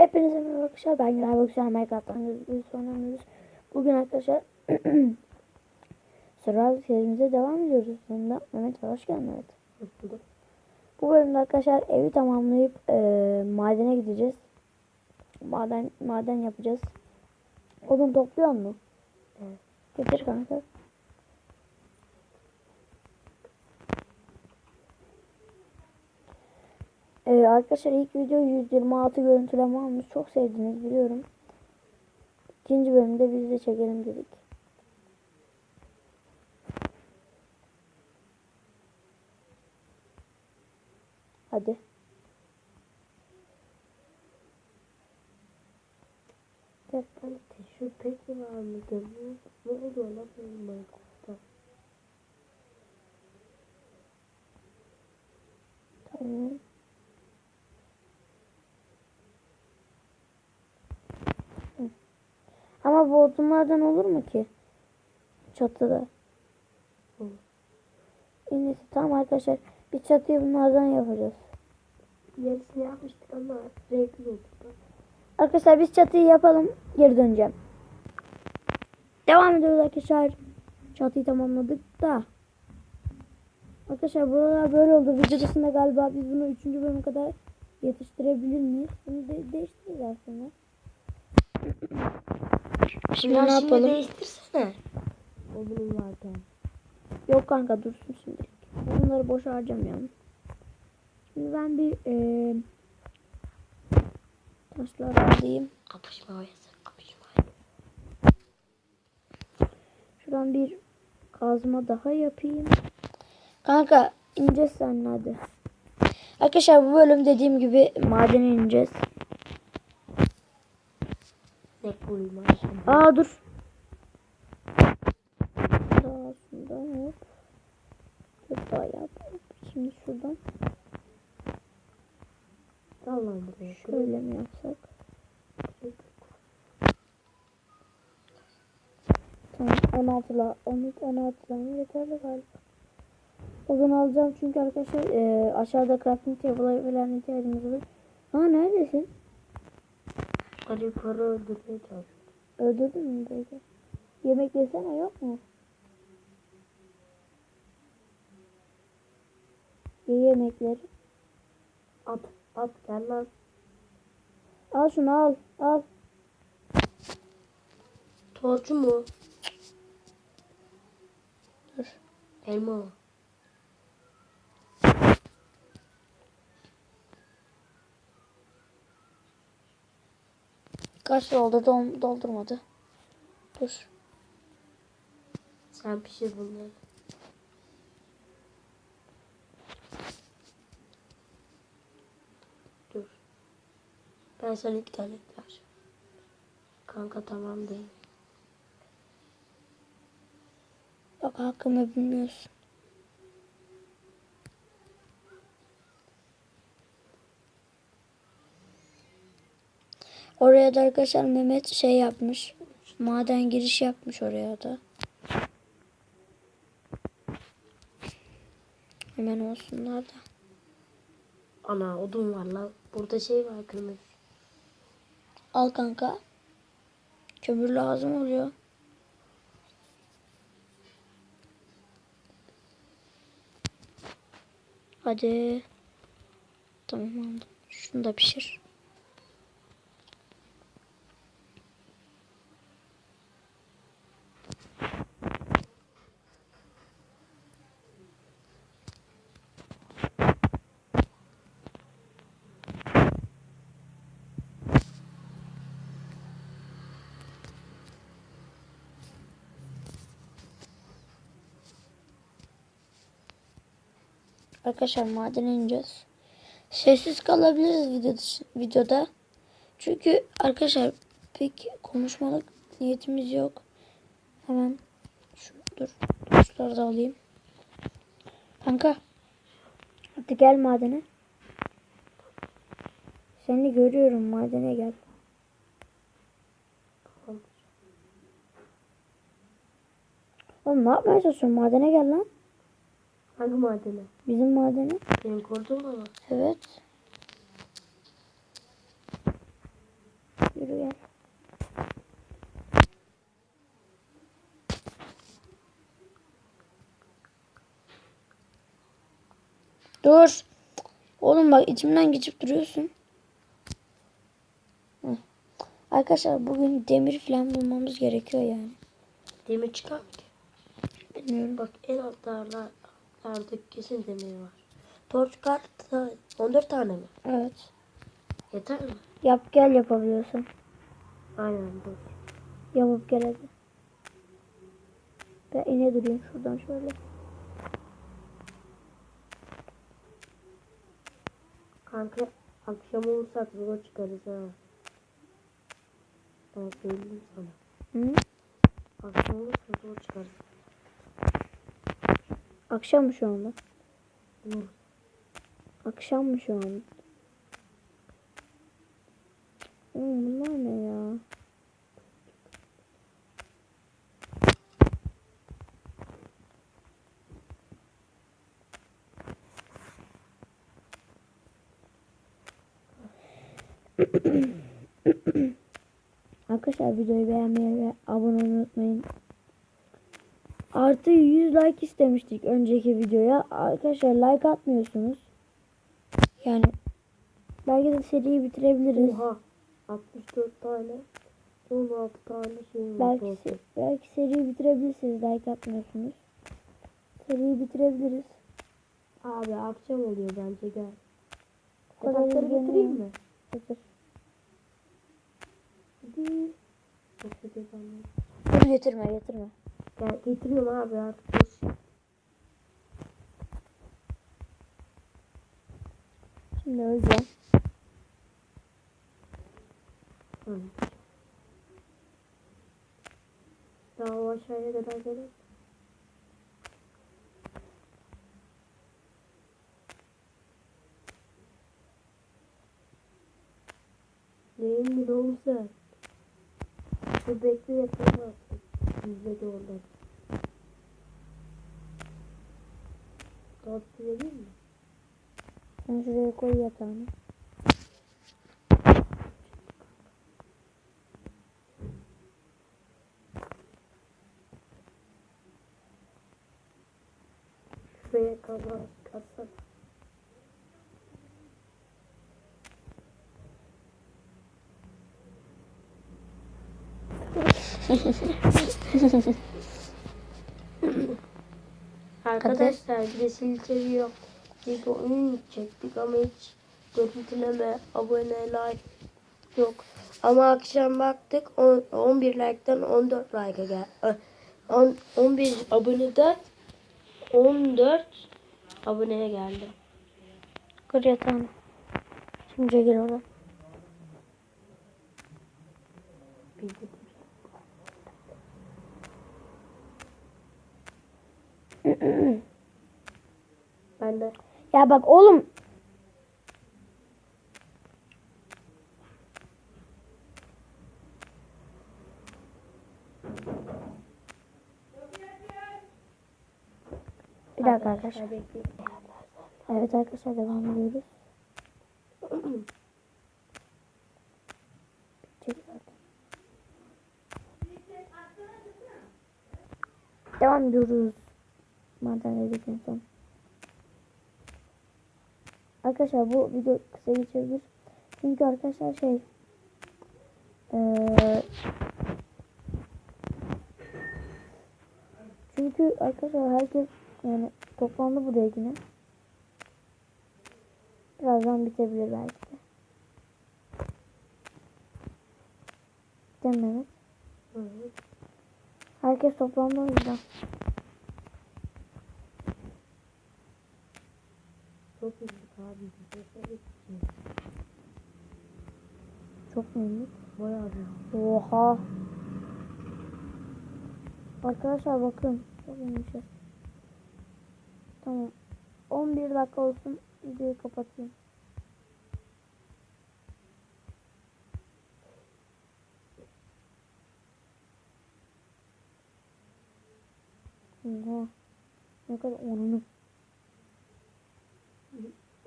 Hepinize merhaba arkadaşlar. Ben Güray Bakışar. Minecraft'tan önümüz. Bugün arkadaşlar Survival serimize devam ediyoruz. Sonunda Mehmet. Hoş geldin Mehmet. Hoş. Bu bölümde arkadaşlar evi tamamlayıp e, madene gideceğiz. Maden maden yapacağız. Odun topluyor mu? Evet. Getir kanka. Ee, arkadaşlar ilk video 126 görüntüleme almış. Çok sevdiniz biliyorum. İkinci bölümde biz de çekelim dedik. Hadi. Ben tişört pek mi? Görmüyor. Ne oluyor lan benim Minecraft'ta? Tamam. Ama bu odunlardan olur mu ki? Çatıda. Hı. En iyisi tamam arkadaşlar. Bir çatıyı bunlardan yapacağız. Yarısını yapmıştık ama renkli oldu. Arkadaşlar biz çatıyı yapalım. Geri döneceğim. Devam ediyoruz arkadaşlar. Çatıyı tamamladık da. Arkadaşlar buralar böyle oldu. Videodasında galiba biz bunu 3. bölüme kadar yetiştirebilir miyiz? Bunu de değiştiririz aslında. Şimdi Ya ne şimdi yapalım? değiştirsene. O bunun varken. Yok kanka dursun şimdilik. Bunları boş harcamayalım. Şimdi ben bir eee taşlar alayım. Kapışma oyası. Kapışma. Şuradan bir kazma daha yapayım. Kanka ineceğiz seninle hadi. Arkadaşlar bu bölüm dediğim gibi madene ineceğiz. Ne şimdi. Aa dur. Daha şundan hop. Bir daha yap. Şimdi şuradan Allah'ım buraya. şöyle mi yapsak? Tamam 16 la 13 16 tane yeterli galiba. Odun alacağım çünkü arkadaşlar e, aşağıda crafting table'a falan ihtiyacımız olur. Ha neredesin? Hadi para öldürmeye çalışıyorum. Öldürdün mü böyle? Yemek yesene yok mu? Ye yemekleri. At. At gel lan. Al şunu al. Al. Torcu mu? Dur. Elma Kaç oldu? Dol- doldurmadı. Dur. Sen pişir bunları. Dur. Ben sana tane ver. Kanka tamam değil. Bak hakkımı bilmiyorsun. Oraya da arkadaşlar Mehmet şey yapmış. Maden giriş yapmış oraya da. Hemen olsunlar da. Ana odun var lan. Burada şey var kırmızı. Al kanka. Kömür lazım oluyor. Hadi. Tamam aldım. Şunu da pişir. Arkadaşlar madene ineceğiz. Sessiz kalabiliriz video videoda. Çünkü arkadaşlar pek konuşmalık niyetimiz yok. Hemen şu dur tuşları da alayım. Kanka. Hadi gel madene. Seni görüyorum madene gel. Oğlum ne yapmaya çalışıyorsun? Madene gel lan. Hangi madene? Bizim madene. Benim koruduğum mu? Evet. Yürü gel. Dur. Oğlum bak içimden geçip duruyorsun. Hı. Arkadaşlar bugün demir falan bulmamız gerekiyor yani. Demir çıkar mı ki? Bilmiyorum. Bak en altlarda kesin demir var. Torç kartı 14 tane mi? Evet. Yeter mi? Yap gel yapabiliyorsun. Aynen dur. Yapıp gel hadi. Ben ine durayım şuradan şöyle. Kanka akşam olursak zor çıkarız ha. Ben söyleyeyim sana. Hı? Akşam olursa zor çıkarız. Akşam mı şu anda? Akşam mı şu an? Oğlum bunlar ne ya? Arkadaşlar videoyu beğenmeyi ve abone olmayı unutmayın. Artı 100 like istemiştik önceki videoya. Arkadaşlar like atmıyorsunuz. Yani belki de seriyi bitirebiliriz. Oha. 64 tane. 16 tane şey var. Belki se- belki seriyi bitirebilirsiniz like atmıyorsunuz. Seriyi bitirebiliriz. Abi akşam oluyor bence gel. Yatakları izleniyor. getireyim mi? Getir. Dur getirme getirme. Gel getiriyorum abi artık. Şimdi öleceğim. Hı. Daha o aşağıya kadar gelir. Neyin mi oğlum sen? Şu bekle yapalım de oradan. Tatlı vereyim mi? Sen şuraya koy yatağını. Şuraya kadar katsana. Arkadaşlar bir de siltevi yok. Bir oyun çektik ama hiç görüntüleme, abone, like yok. Ama akşam baktık on- 11 like'tan 14 like'a gel. Ö, on- 11 aboneden 14 aboneye geldi. Kır yatağını. Şimdi çekil oradan. Bildim. Ben de Ya bak oğlum. Bir dakika arkadaşlar. Evet arkadaşlar devam ediyoruz. Devam ediyoruz. Madem dedik en son. Arkadaşlar bu video kısa geçebilir. Çünkü arkadaşlar şey eee çünkü arkadaşlar herkes yani toplandı buraya yine. Birazdan bitebilir belki de. Değil mi. Herkes toplandı o yüzden. Çok üzüldük abi. Şey Çok memnun. Bayağı bir. Oha. Arkadaşlar bakın. Çok iyiymişiz. Tamam. 11 dakika olsun. Videoyu kapatayım. Oha. Ne kadar onunu.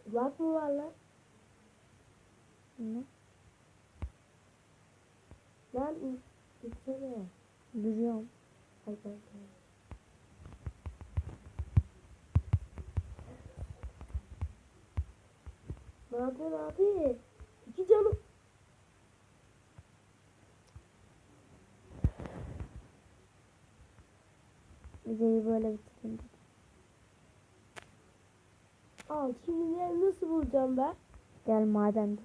Bak mı var lan? Ne? Lan gitsene. Duruyorum. Ay ben Ne yapıyorsun abi? İki canım. Videoyu böyle bitireyim. Al şimdi yeri nasıl bulacağım ben? Gel madende.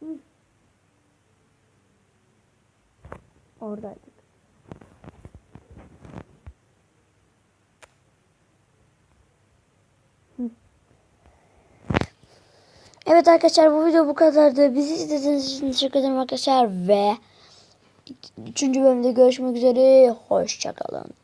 Hı. Oradaydık. Hı. Evet arkadaşlar bu video bu kadardı. Bizi izlediğiniz için teşekkür ederim arkadaşlar ve üçüncü bölümde görüşmek üzere. Hoşçakalın.